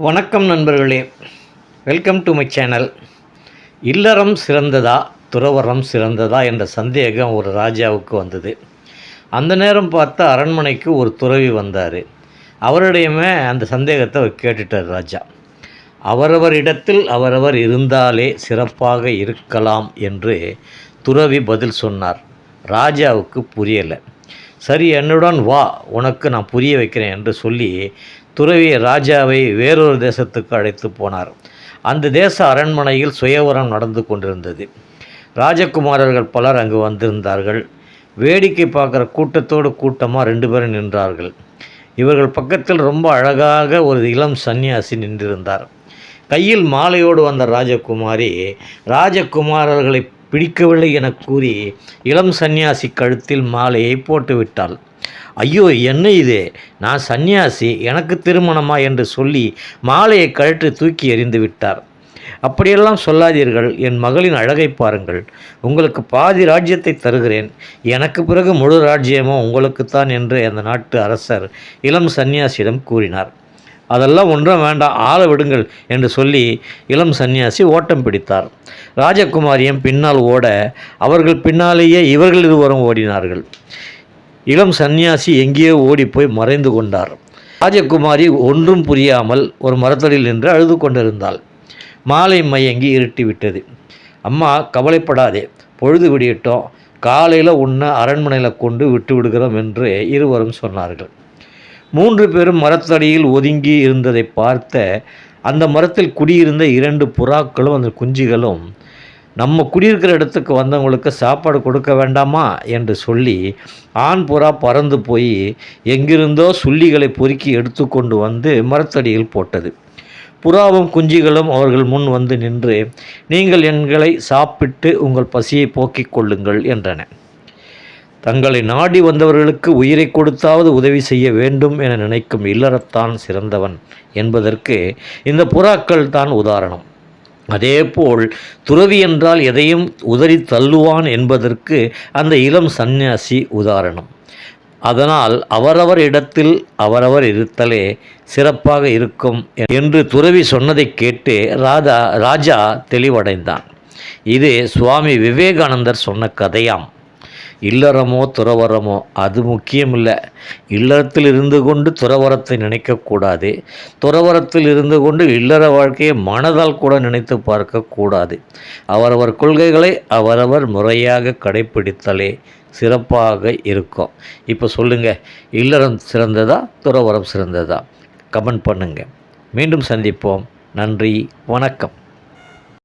வணக்கம் நண்பர்களே. Welcome to my channel இல்லறம் சிறந்ததா துறவரம் சிறந்ததா என்ற சந்தேகம் ஒரு ராஜாவுக்கு வந்தது. அந்த நேரம் பார்த்து அரண்மனைக்கு ஒரு துறவி வந்தார். அவரிடையுமே அந்த சந்தேகத்தை அவர் கேட்டுட்டார் ராஜா. அவரவர் இடத்தில் அவரவர் இருந்தாலே சிறப்பாக இருக்கலாம் என்று துறவி பதில் சொன்னார். ராஜாவுக்கு புரியலை. சரி என்னுடன் வா உனக்கு நான் புரிய வைக்கிறேன் என்று சொல்லி துறவி ராஜாவை வேறொரு தேசத்துக்கு அழைத்து போனார். அந்த தேச அரண்மனையில் சுயவரம் நடந்து கொண்டிருந்தது. ராஜகுமாரர்கள் பலர் அங்கு வந்திருந்தார்கள். வேடிக்கை பார்க்குற கூட்டத்தோடு கூட்டமாக ரெண்டு பேரும் நின்றார்கள். இவர்கள் பக்கத்தில் ரொம்ப அழகாக ஒரு இளம் சன்னியாசி நின்றிருந்தார். கையில் மாலையோடு வந்த ராஜகுமாரி ராஜகுமாரர்களை பிடிக்கவில்லை என கூறி இளம் சன்னியாசி கழுத்தில் மாலையை போட்டுவிட்டாள். ஐயோ என்ன இது? நான் சன்னியாசி எனக்கு திருமணமா? என்று சொல்லி மாலையை கழற்றி தூக்கி எறிந்து விட்டார். அப்படியெல்லாம் சொல்லாதீர்கள் என் மகளின் அழகை பாருங்கள். உங்களுக்கு பாதி ராஜ்யத்தை தருகிறேன். எனக்கு பிறகு முழு ராஜ்யமும் உங்களுக்குத்தான் என்று அந்த நாட்டு அரசர் இளம் சன்னியாசியிடம் கூறினார். அதெல்லாம் ஒன்றும் வேண்டாம் ஆள விடுங்கள் என்று சொல்லி இளம் சன்னியாசி ஓட்டம் பிடித்தார். ராஜகுமாரியும் பின்னால் ஓட அவர்கள் பின்னாலேயே இவர்கள் இருவரும் ஓடினார்கள். இளம் சன்னியாசி எங்கேயோ ஓடிப்போய் மறைந்து கொண்டார். ராஜகுமாரி ஒன்றும் புரியாமல் ஒரு மரத்தடியில் நின்று அழுது கொண்டிருந்தாள். மாலை மயங்கி இருட்டி விட்டது. அம்மா கவலைப்படாதே பொழுது விடியட்டும். காலையில் உன்னை அரண்மனையில் கொண்டு விட்டு விடுகிறோம் என்று இருவரும் சொன்னார்கள். மூன்று பேரும் மரத்தடியில் ஒதுங்கி இருந்ததை பார்த்த அந்த மரத்தில் குடியிருந்த இரண்டு புறாக்களும் அந்த குஞ்சுகளும் நம்ம குடியிருக்கிற இடத்துக்கு வந்தவங்களுக்கு சாப்பாடு கொடுக்க வேண்டாமா? என்று சொல்லி ஆண் புறா பறந்து போய் எங்கிருந்தோ சுள்ளிகளை பொறுக்கி எடுத்துக்கொண்டு வந்து மரத்தடியில் போட்டது. புறாவும் குஞ்சுகளும் அவர்கள் முன் வந்து நின்று நீங்கள் எங்களை சாப்பிட்டு உங்கள் பசியை போக்கிக் கொள்ளுங்கள் என்றன. தங்களை நாடி வந்தவர்களுக்கு உயிரை கொடுத்தாவது உதவி செய்ய வேண்டும் என நினைக்கும் இல்லறத்தான் சிறந்தவன் என்பதற்கு இந்த புறாக்கள் தான் உதாரணம். அதேபோல் துறவி என்றால் எதையும் உதறி தள்ளுவான் என்பதற்கு அந்த இளம் சந்நியாசி உதாரணம். அதனால் அவரவர் இடத்தில் அவரவர் இருத்தலே சிறப்பாக இருக்கும் என்று துறவி சொன்னதை கேட்டு ராதா ராஜா தெளிவடைந்தான். இது சுவாமி விவேகானந்தர் சொன்ன கதையாம். இல்லறமோ துறவரமோ அது முக்கியமில்லை. இல்லறத்தில் இருந்து கொண்டு துறவரத்தை நினைக்கக்கூடாது. துறவரத்தில் இருந்து கொண்டு இல்லற வாழ்க்கையை மனதால் கூட நினைத்து பார்க்கக்கூடாது. அவரவர் கொள்கைகளை அவரவர் முறையாக கடைப்பிடித்தலே சிறப்பாக இருக்கும். இப்போ சொல்லுங்கள் இல்லறம் சிறந்ததா துறவரம் சிறந்ததா? கமெண்ட் பண்ணுங்கள் மீண்டும் சந்திப்போம். நன்றி வணக்கம்.